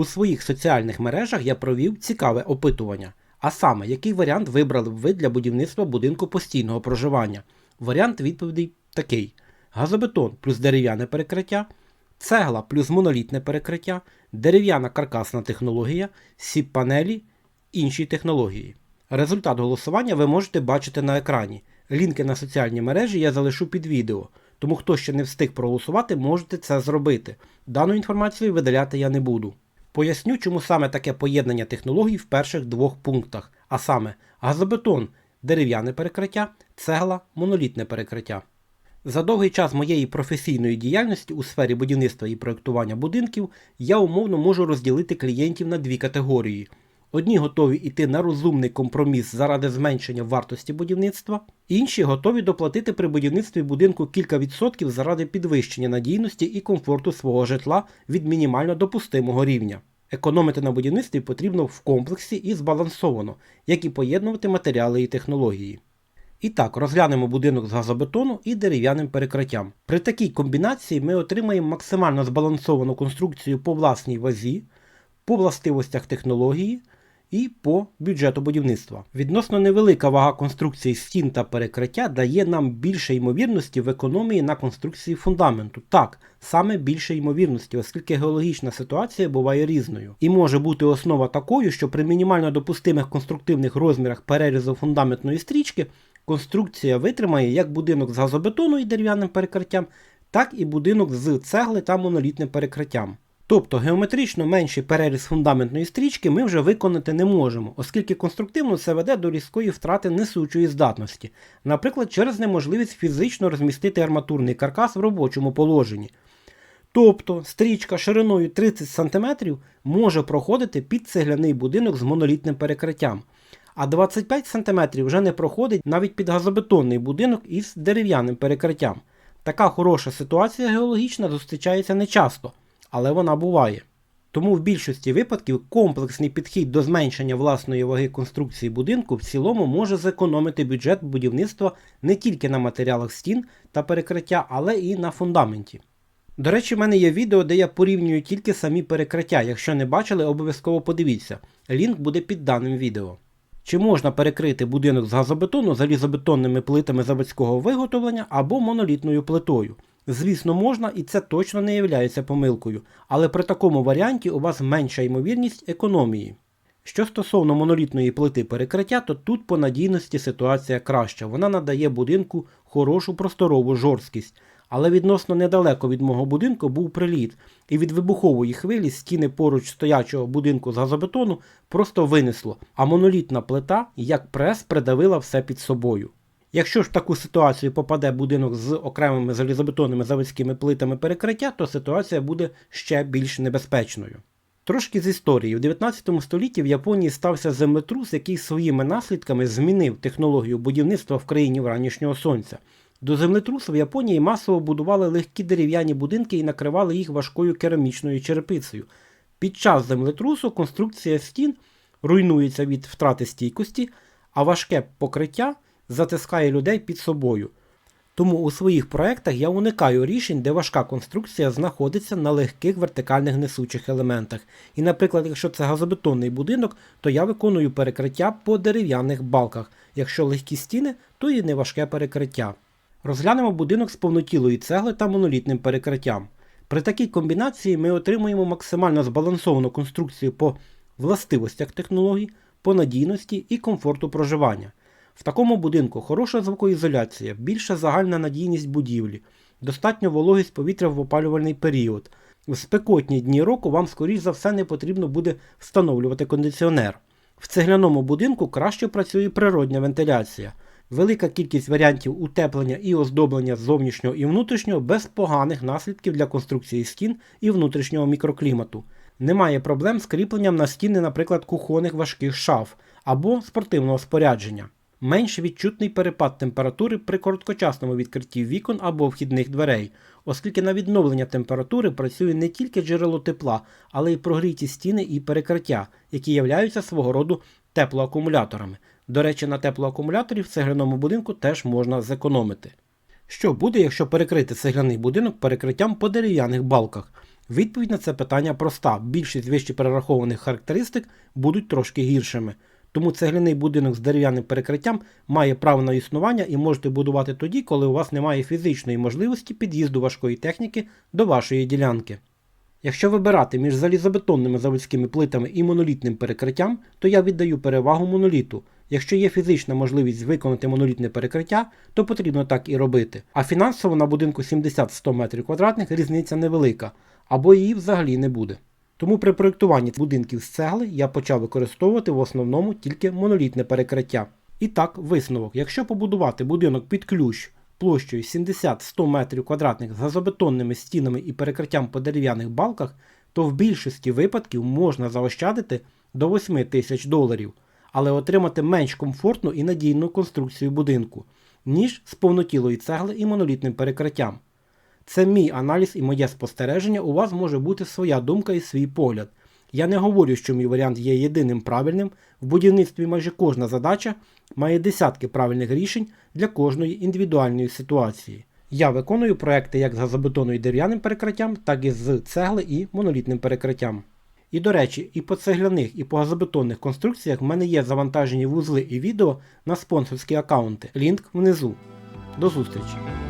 У своїх соціальних мережах я провів цікаве опитування. А саме, який варіант вибрали б ви для будівництва будинку постійного проживання? Варіант відповідей такий: газобетон плюс дерев'яне перекриття, цегла плюс монолітне перекриття, дерев'яна каркасна технологія, сіп-панелі, інші технології. Результат голосування ви можете бачити на екрані. Лінки на соціальні мережі я залишу під відео, тому хто ще не встиг проголосувати, можете це зробити. Дану інформацію видаляти я не буду. Поясню, чому саме таке поєднання технологій в перших двох пунктах, а саме газобетон дерев'яне перекриття, цегла монолітне перекриття. За довгий час моєї професійної діяльності у сфері будівництва і проєктування будинків я умовно можу розділити клієнтів на дві категорії. Одні готові йти на розумний компроміс заради зменшення вартості будівництва, інші готові доплатити при будівництві будинку кілька відсотків заради підвищення надійності і комфорту свого житла від мінімально допустимого рівня. Економити на будівництві потрібно в комплексі і збалансовано, як і поєднувати матеріали і технології. І так, розглянемо будинок з газобетону і дерев'яним перекриттям. При такій комбінації ми отримаємо максимально збалансовану конструкцію по власній вазі, по властивостях технології і по бюджету будівництва. Відносно невелика вага конструкції стін та перекриття дає нам більше ймовірності в економії на конструкції фундаменту. Так, саме більше ймовірності, оскільки геологічна ситуація буває різною. І може бути основа такою, що при мінімально допустимих конструктивних розмірах перерізу фундаментної стрічки конструкція витримає як будинок з газобетону і дерев'яним перекриттям, так і будинок з цегли та монолітним перекриттям. Тобто геометрично менший переріз фундаментної стрічки ми вже виконати не можемо, оскільки конструктивно це веде до різкої втрати несучої здатності, наприклад, через неможливість фізично розмістити арматурний каркас в робочому положенні. Тобто стрічка шириною 30 см може проходити під цегляний будинок з монолітним перекриттям, а 25 см вже не проходить навіть під газобетонний будинок із дерев'яним перекриттям. Така хороша ситуація геологічна зустрічається нечасто але вона буває. Тому в більшості випадків комплексний підхід до зменшення власної ваги конструкції будинку в цілому може зекономити бюджет будівництва не тільки на матеріалах стін та перекриття, але і на фундаменті. До речі, в мене є відео, де я порівнюю тільки самі перекриття. Якщо не бачили, обов'язково подивіться. Лінк буде під даним відео. Чи можна перекрити будинок з газобетону залізобетонними плитами заводського виготовлення або монолітною плитою? Звісно, можна, і це точно не є помилкою, але при такому варіанті у вас менша ймовірність економії. Що стосовно монолітної плити перекриття, то тут по надійності ситуація краща. Вона надає будинку хорошу просторову жорсткість. Але відносно недалеко від мого будинку був приліт, і від вибухової хвилі стіни поруч стоячого будинку з газобетону просто винесло, а монолітна плита, як прес, придавила все під собою. Якщо ж в таку ситуацію попаде будинок з окремими залізобетонними заводськими плитами перекриття, то ситуація буде ще більш небезпечною. Трошки з історії. В 19 столітті в Японії стався землетрус, який своїми наслідками змінив технологію будівництва в країні вранішнього сонця. До землетрусу в Японії масово будували легкі дерев'яні будинки і накривали їх важкою керамічною черепицею. Під час землетрусу конструкція стін руйнується від втрати стійкості, а важке покриття затискає людей під собою. Тому у своїх проєктах я уникаю рішень, де важка конструкція знаходиться на легких вертикальних несучих елементах. І, наприклад, якщо це газобетонний будинок, то я виконую перекриття по дерев'яних балках. Якщо легкі стіни, то і неважке перекриття. Розглянемо будинок з повнотілої цегли та монолітним перекриттям. При такій комбінації ми отримуємо максимально збалансовану конструкцію по властивостях технологій, по надійності і комфорту проживання. В такому будинку хороша звукоізоляція, більша загальна надійність будівлі, достатньо вологість повітря в опалювальний період. В спекотні дні року вам, скоріш за все, не потрібно буде встановлювати кондиціонер. В цегляному будинку краще працює природня вентиляція, велика кількість варіантів утеплення і оздоблення зовнішнього і внутрішнього без поганих наслідків для конструкції стін і внутрішнього мікроклімату. Немає проблем з кріпленням на стіни, наприклад, кухонних важких шаф або спортивного спорядження менш відчутний перепад температури при короткочасному відкритті вікон або вхідних дверей, оскільки на відновлення температури працює не тільки джерело тепла, але й прогріті стіни і перекриття, які являються свого роду теплоакумуляторами. До речі, на теплоакумуляторі в цегляному будинку теж можна зекономити. Що буде, якщо перекрити цегляний будинок перекриттям по дерев'яних балках? Відповідь на це питання проста. Більшість вище перерахованих характеристик будуть трошки гіршими. Тому цегляний будинок з дерев'яним перекриттям має право на існування і можете будувати тоді, коли у вас немає фізичної можливості під'їзду важкої техніки до вашої ділянки. Якщо вибирати між залізобетонними заводськими плитами і монолітним перекриттям, то я віддаю перевагу моноліту. Якщо є фізична можливість виконати монолітне перекриття, то потрібно так і робити. А фінансово на будинку 70-100 метрів квадратних різниця невелика, або її взагалі не буде. Тому при проєктуванні будинків з цегли я почав використовувати в основному тільки монолітне перекриття. І так, висновок: якщо побудувати будинок під ключ площею 70-100 метрів квадратних з газобетонними стінами і перекриттям по дерев'яних балках, то в більшості випадків можна заощадити до 8 тисяч доларів, але отримати менш комфортну і надійну конструкцію будинку, ніж з повнотілої цегли і монолітним перекриттям. Це мій аналіз і моє спостереження. У вас може бути своя думка і свій погляд. Я не говорю, що мій варіант є єдиним правильним. В будівництві майже кожна задача має десятки правильних рішень для кожної індивідуальної ситуації. Я виконую проекти як з газобетону і дерев'яним перекриттям, так і з цегли і монолітним перекриттям. І до речі, і по цегляних, і по газобетонних конструкціях в мене є завантажені вузли і відео на спонсорські аккаунти. Лінк внизу. До зустрічі!